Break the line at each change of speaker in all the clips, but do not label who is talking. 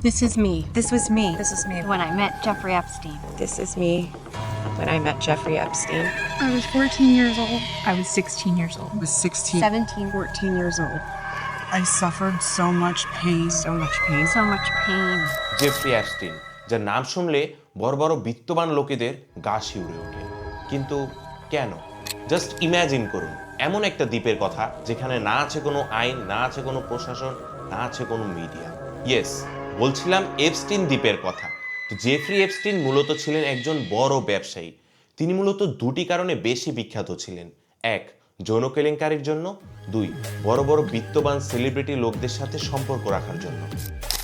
This is me.
This was me.
This is me when I met Jeffrey Epstein.
This is me when I met Jeffrey Epstein.
I was 14 years old. I was 16 years old.
I was 16,
17.
14 years old. I suffered so much pain.
So much pain.
So much pain.
Jeffrey Epstein যার নাম শুনলে বড় বড় বিত্তবান লোকেদের গা শিউরে ওঠে কিন্তু কেন জাস্ট ইম্যাজিন করুন এমন একটা দ্বীপের কথা যেখানে না আছে কোনো আইন না আছে কোনো প্রশাসন না আছে কোনো মিডিয়া ইয়েস বলছিলাম এপস্টিন দ্বীপের কথা। তো জেফ্রি এপস্টিন মূলত ছিলেন একজন বড় ব্যবসায়ী। তিনি মূলত দুটি কারণে বেশি বিখ্যাত ছিলেন। এক, যৌন কেলেঙ্কারির জন্য। দুই, বড় বড় বিত্তবান সেলিব্রিটি লোকদের সাথে সম্পর্ক রাখার জন্য।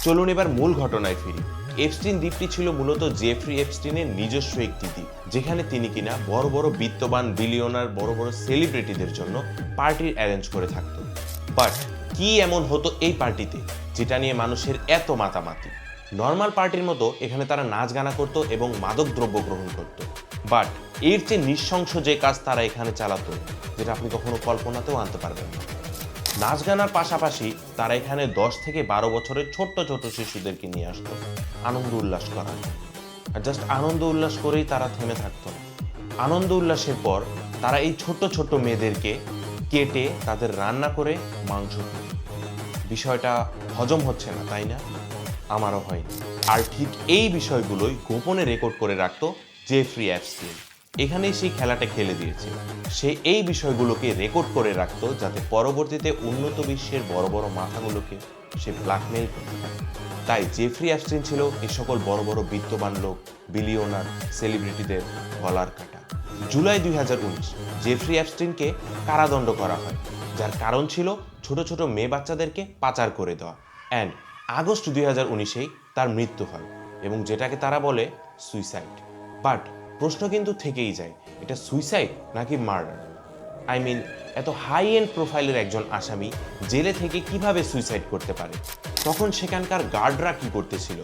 চলুন এবার মূল ঘটনায় ফিরি। এপস্টিন দ্বীপটি ছিল মূলত জেফ্রি এপস্টিনের নিজস্ব একটি দ্বীপ, যেখানে তিনি কিনা বড় বড় বিত্তবান বিলিয়নার বড় বড় সেলিব্রিটিদের জন্য পার্টির অ্যারেঞ্জ করে থাকতো বাট কি এমন হতো এই পার্টিতে, যেটা নিয়ে মানুষের এত মাতামাতি? নর্মাল পার্টির মতো এখানে তারা নাচ গানা করতো এবং মাদক দ্রব্য গ্রহণ করতো। বাট এর চেয়ে নৃশংস যে কাজ তারা এখানে চালাতো, যেটা আপনি কখনো কল্পনাতেও আনতে পারবেন না। নাচ গানার পাশাপাশি তারা এখানে দশ থেকে বারো বছরের ছোট্ট ছোট শিশুদেরকে নিয়ে আসতো, আনন্দ উল্লাস করার আর জাস্ট আনন্দ উল্লাস করেই তারা থেমে থাকতো। আনন্দ উল্লাসের পর তারা এই ছোট্ট ছোট্ট মেয়েদেরকে কেটে তাদের রান্না করে মাংস খেত। বিষয়টা হজম হচ্ছে না, তাই না? আমারও হয়। আর ঠিক এই বিষয়গুলোই গোপনে রেকর্ড করে রাখতো জেফ্রি অ্যাপস্টিন। এখানেই সেই খেলাটা খেলে দিয়েছে। সে এই বিষয়গুলোকে রেকর্ড করে রাখতো যাতে পরবর্তীতে উন্নত বিশ্বের বড় বড় মাথাগুলোকে সে ব্ল্যাকমেইল করতে। তাই জেফ্রি অ্যাপস্টিন ছিল এ সকল বড় বড় বিত্তবান লোক, বিলিয়নার, সেলিব্রিটিদের গলার কাটা। জুলাই দুই হাজার উনিশ, জেফ্রি অ্যাপস্টিনকে কারাদণ্ড করা হয়। যার কারণ ছিল ছোট ছোট মেয়ে বাচ্চাদেরকে পাচার করে দেওয়া। অ্যান্ড আগস্ট দুই হাজার উনিশেই তার মৃত্যু হয় এবং যেটাকে তারা বলে সুইসাইড বাট প্রশ্ন কিন্তু থেকেই যায়, এটা সুইসাইড নাকি মার্ডার আই মিন এত হাই এন্ড প্রোফাইলের একজন আসামি জেলে থেকে কীভাবে সুইসাইড করতে পারে? তখন সেখানকার গার্ডরা কি করতেছিল?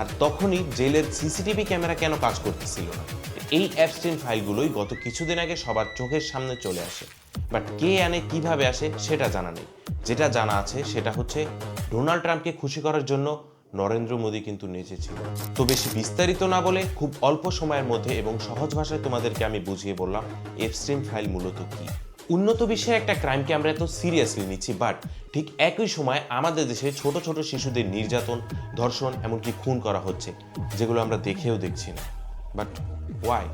আর তখনই জেলের সিসিটিভি ক্যামেরা কেন কাজ করতেছিল না? এই অ্যাবস্টিন ফাইলগুলোই গত কিছুদিন আগে সবার চোখের সামনে চলে আসে। বাট কে আনে, কীভাবে আসে, সেটা জানা নেই। যেটা জানা আছে, সেটা হচ্ছে ডোনাল্ড ট্রাম্পকে খুশি করার জন্য নরেন্দ্র মোদী কিন্তু নেচেছিল তো বেশি বিস্তারিত না বলে খুব অল্প সময়ের মধ্যে এবং সহজ ভাষায় তোমাদেরকে আমি বুঝিয়ে বললাম এফস্ট্রিম ফাইল মূলত কি। উন্নত বিশ্বের একটা ক্রাইমকে আমরা এত সিরিয়াসলি নিচ্ছি, বাট ঠিক একই সময় আমাদের দেশে ছোট ছোট শিশুদের নির্যাতন, ধর্ষণ, এমনকি খুন করা হচ্ছে, যেগুলো আমরা দেখেও দেখছি না। But why